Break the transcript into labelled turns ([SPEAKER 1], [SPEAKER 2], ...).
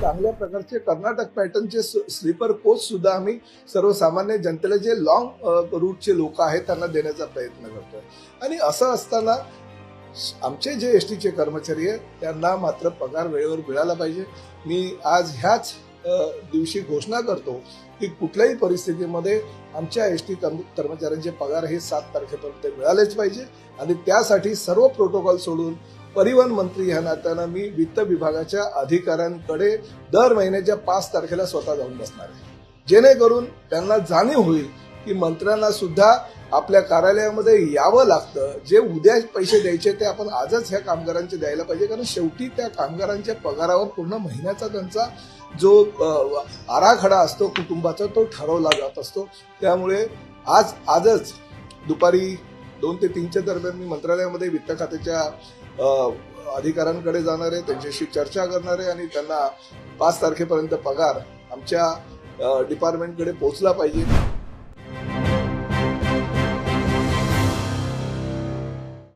[SPEAKER 1] चांगल्या प्रकारचे Karnataka पॅटर्नचे sleeper coach सुद्धा आम्ही सर्वसामान्य जनतेला जे लॉंग रूटचे लोक आहेत त्यांना देण्याचा प्रयत्न करतोय. आणि असं असताना आमचे जे एस टीचे कर्मचारी आहेत त्यांना मात्र पगार वेळेवर मिळाला पाहिजे. मी आज ह्याच दिवशी घोषणा करतो की कुठल्याही परिस्थितीमध्ये आमच्या एस टी कर्मचाऱ्यांचे पगार हे सात तारखेपर्यंत मिळालेच पाहिजे. आणि त्यासाठी सर्व प्रोटोकॉल सोडून परिवहन मंत्री ह्या नात्यानं मी वित्त विभागाच्या अधिकाऱ्यांकडे दर महिन्याच्या पाच तारखेला स्वतः जाऊन बसणार आहे. जेणेकरून त्यांना जाणीव होईल की मंत्र्यांना सुद्धा आपल्या कार्यालयामध्ये यावं लागतं. जे उद्या पैसे द्यायचे ते आपण आजच ह्या कामगारांचे द्यायला पाहिजे. कारण शेवटी त्या कामगारांच्या पगारावर पूर्ण महिन्याचा त्यांचा जो आराखडा असतो कुटुंबाचा तो ठरवला जात असतो. त्यामुळे आज आजच दुपारी दोन ते तीनच्या दरम्यान मी मंत्रालयामध्ये वित्त खात्याच्या अधिकाऱ्यांकडे जाणार आहे. त्यांच्याशी चर्चा करणार आहे आणि त्यांना पाच तारखेपर्यंत पगार आमच्या डिपार्टमेंटकडे पोहोचला पाहिजे.